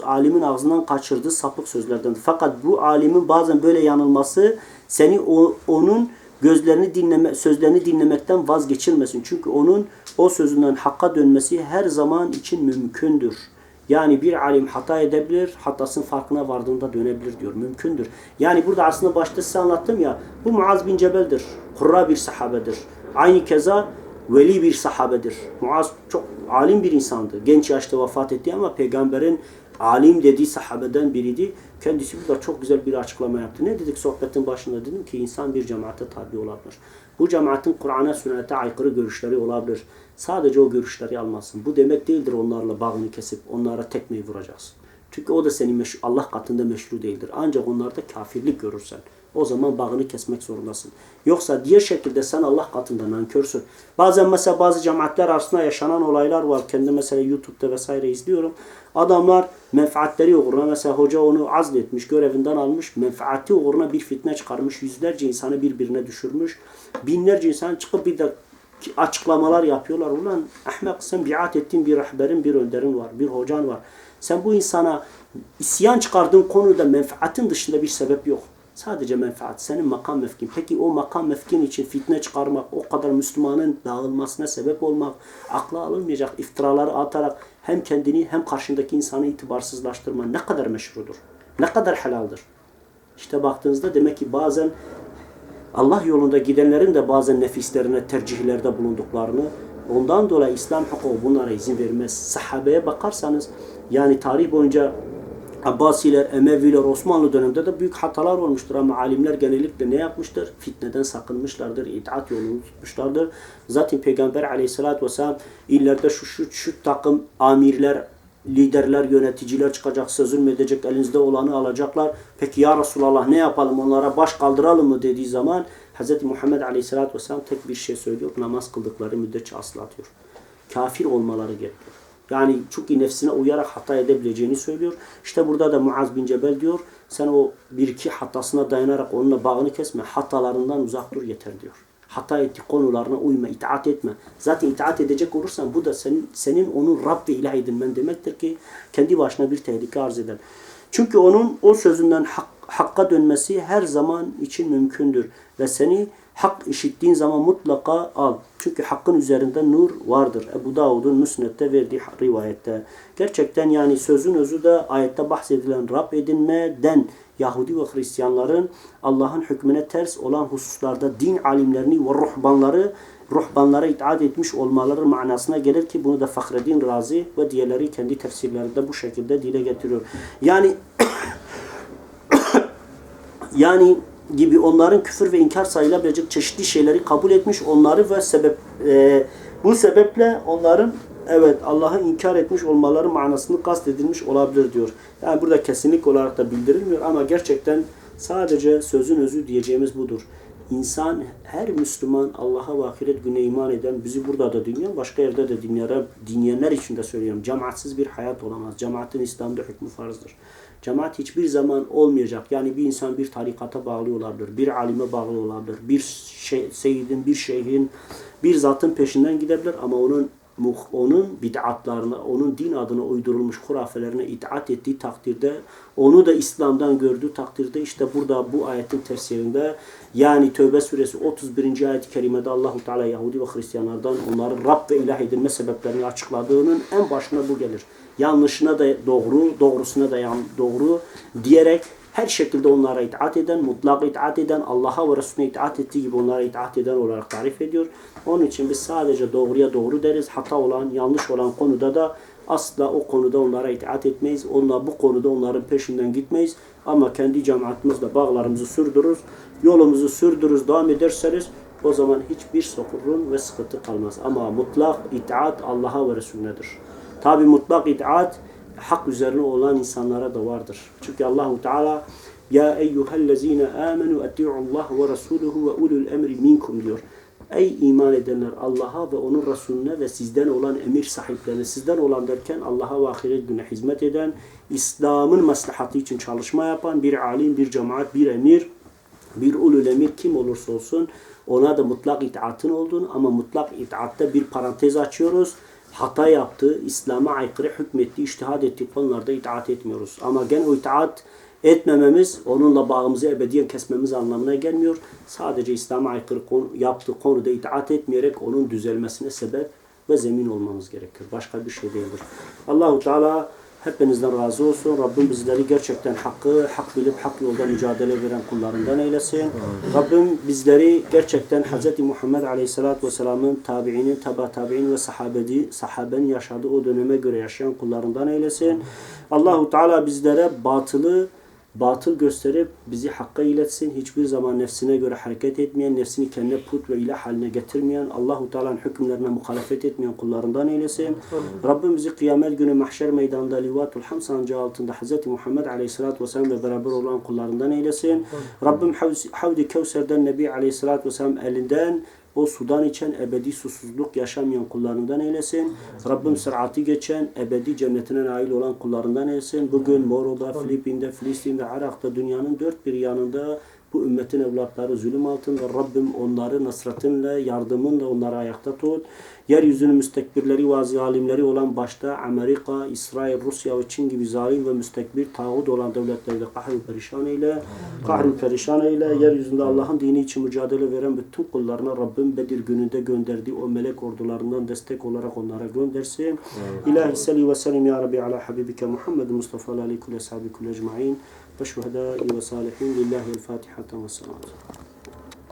alimin ağzından kaçırdığı sapık sözlerden. Fakat bu alimin bazen böyle yanılması seni o, onun gözlerini dinleme, sözlerini dinlemekten vazgeçirmesin. Çünkü onun o sözünden hakka dönmesi her zaman için mümkündür. Yani bir alim hata edebilir, hatasının farkına vardığında dönebilir diyor. Mümkündür. Yani burada aslında başta size anlattım ya, bu Muaz bin Cebel'dir. Hurra bir sahabedir. Aynı keza veli bir sahabedir. Muaz çok alim bir insandı. Genç yaşta vefat etti ama peygamberin alim dediği sahabeden biriydi. Kendisi burada çok güzel bir açıklama yaptı. Ne dedik sohbetin başında? Dedim ki insan bir cemaate tabi olabilir. Bu cemaatin Kur'an'a, sünnete aykırı görüşleri olabilir. Sadece o görüşleri almasın. Bu demek değildir onlarla bağını kesip onlara tekmeyi vuracaksın. Çünkü o da senin Allah katında meşru değildir. Ancak onlarda kafirlik görürsen o zaman bağını kesmek zorundasın. Yoksa diğer şekilde sen Allah katında nankörsün. Bazen mesela bazı cemaatler arasında yaşanan olaylar var. Kendi mesela YouTube'da vesaire izliyorum. Adamlar menfaatleri uğruna mesela hoca onu azletmiş, görevinden almış. Menfaati uğruna bir fitne çıkarmış. Yüzlerce insanı birbirine düşürmüş. Binlerce insan çıkıp bir de açıklamalar yapıyorlar. Ulan ahmak sen biat ettiğin bir rehberin, bir önderin var, bir hocan var. Sen bu insana isyan çıkardığın konuda menfaatin dışında bir sebep yok. Sadece menfaat. Senin makam mevkin. Peki o makam mevkin için fitne çıkarmak, o kadar Müslümanın dağılmasına sebep olmak, akla alınmayacak iftiraları atarak hem kendini hem karşındaki insanı itibarsızlaştırma ne kadar meşrudur? Ne kadar helaldir? İşte baktığınızda demek ki bazen Allah yolunda gidenlerin de bazen nefislerine tercihlerde bulunduklarını ondan dolayı İslam hukuku bunlara izin vermez. Sahabeye bakarsanız yani tarih boyunca Abbasiler, Emeviler, Osmanlı döneminde de büyük hatalar olmuştur ama alimler genellikle ne yapmıştır? Fitneden sakınmışlardır, itaat yolunu tutmuşlardır. Zaten Peygamber aleyhissalatü vesselam illerde şu, şu, şu takım amirler, liderler, yöneticiler çıkacak, zulmedecek, elinizde olanı alacaklar. Peki ya Resulallah ne yapalım onlara baş kaldıralım mı dediği zaman Hz. Muhammed aleyhissalatü vesselam tek bir şey söylüyor. Namaz kıldıkları müddetçe asla diyor. Kafir olmaları gerekiyor. Yani çünkü nefsine uyarak hata edebileceğini söylüyor. İşte burada da Muaz bin Cebel diyor. Sen o bir iki hatasına dayanarak onunla bağını kesme. Hatalarından uzak dur yeter diyor. Hata ettiği konularına uyma, itaat etme. Zaten itaat edecek olursan bu da senin, senin onun Rab ve ilah edinmen demektir ki kendi başına bir tehlike arz eder. Çünkü onun o sözünden hak, hakka dönmesi her zaman için mümkündür. Ve seni hak işittiğin zaman mutlaka al. Çünkü hakkın üzerinde nur vardır. Ebu Davud'un Müsned'de verdiği rivayette. Gerçekten yani sözün özü de ayette bahsedilen Rab edinmeden Yahudi ve Hristiyanların Allah'ın hükmüne ters olan hususlarda din alimlerini ve ruhbanları ruhbanlara itaat etmiş olmaları manasına gelir ki bunu da Fahreddin Razi ve diğerleri kendi tefsirlerinde bu şekilde dile getiriyor. Yani yani gibi onların küfür ve inkar sayılabilecek çeşitli şeyleri kabul etmiş onları ve sebep e, bu sebeple onların evet Allah'ı inkar etmiş olmaları manasını kastedilmiş olabilir diyor. Yani burada kesinlik olarak da bildirilmiyor ama gerçekten sadece sözün özü diyeceğimiz budur. İnsan, her Müslüman Allah'a ve ahiret güne iman eden, bizi burada da dinleyen, başka yerde de dinleyen, dinleyenler için de söylüyorum. Cemaatsiz bir hayat olamaz. Cemaatin İslam'da hükmü farzdır. Cemaat hiçbir zaman olmayacak. Yani bir insan bir tarikata bağlı olabilir, bir alime bağlı olabilir, bir şey, seyidin, bir şeyhin, bir zatın peşinden gidebilir ama onun onun bid'atlarına, onun din adına uydurulmuş hurafelerine itaat ettiği takdirde, onu da İslam'dan gördüğü takdirde işte burada bu ayetin tefsirinde yani Tövbe suresi 31. ayet-i kerimede Allahu Teala Yahudi ve Hristiyanlardan onların Rab ve ilah edilme sebeplerini açıkladığının en başına bu gelir. Yanlışına da doğru, doğrusuna da doğru diyerek her şekilde onlara itaat eden, mutlak itaat eden, Allah'a ve Resulüne itaat ettiği gibi onlara itaat eden olarak tarif ediyor. Onun için biz sadece doğruya doğru deriz. Hata olan, yanlış olan konuda da asla o konuda onlara itaat etmeyiz. Onlar bu konuda onların peşinden gitmeyiz. Ama kendi cemaatimizle bağlarımızı sürdürürüz. Yolumuzu sürdürürüz, devam ederseniz o zaman hiçbir sorun ve sıkıntı kalmaz. Ama mutlak itaat Allah'a ve Resulünedir. Tabi mutlak itaat hak üzerine olan insanlara da vardır. Çünkü Allahu Teala ya eyyuhellezine amenu Allah ve rasuluhu ve ulul emri minkum diyor. Ey iman edenler Allah'a ve onun Resulüne ve sizden olan emir sahiplerine, sizden olan derken Allah'a ve ahiret gününe hizmet eden, İslam'ın maslahatı için çalışma yapan bir alim, bir cemaat, bir emir, bir ulul emir kim olursa olsun ona da mutlak itaatın olduğunu ama mutlak itaatte bir parantez açıyoruz hata yaptığı, İslam'a aykırı hükmettiği, iştihad ettiği konularda itaat etmiyoruz. Ama gene o itaat etmememiz, onunla bağımızı ebediyen kesmemiz anlamına gelmiyor. Sadece İslam'a aykırı konu, yaptığı konuda itaat etmeyerek onun düzelmesine sebep ve zemin olmamız gerekir. Başka bir şey değildir. Allahu Teala hepinizden razı olsun. Rabbim bizleri gerçekten hakkı, hak bilip hak yolda mücadele veren kullarından eylesin. Rabbim bizleri gerçekten Hz. Muhammed Aleyhisselatü Vesselam'ın tabiinin, taba tabi'in ve sahabedi, sahabenin yaşadığı o döneme göre yaşayan kullarından eylesin. Allahu Teala bizlere batılı batıl gösterip bizi hakka iletsin. Hiçbir zaman nefsine göre hareket etmeyen, nefsini kendine put ve ilah haline getirmeyen, Allahu Teala'nın hükümlerine muhalefet etmeyen kullarından eylesin. Rabbim bizi kıyamet günü mahşer meydanında livatul ham sancağı altında Hz. Muhammed Aleyhisselatü Vesselam ve beraber olan kullarından eylesin. Rabbim Havdi Kevser'den Nebi Aleyhisselatü Vesselam elinden o sudan içen ebedi susuzluk yaşamayan kullarından eylesin. Rabbim sıratı geçen ebedi cennetine nail olan kullarından eylesin. Bugün Moro'da, Filipin'de, Filistin'de, Irak'ta dünyanın dört bir yanında bu ümmetin evlatları zulüm altında. Rabbim onları nasratınla, yardımınla onları ayakta tut. Yeryüzünün müstekbirleri ve zalimleri olan başta Amerika, İsrail, Rusya ve Çin gibi zalim ve müstekbir tağut olan devletleri de kahru perişan eyle. Kahru perişan eyle. Yeryüzünde Allah'ın dini için mücadele veren bütün kullarına Rabbim Bedir gününde gönderdiği o melek ordularından destek olarak onlara göndersin. İlahi salli ve sellim ya Rabbi ala habibike Muhammed Mustafa aleyhi ve sahibi ecma'in ve şuhedai ve salihin lillahi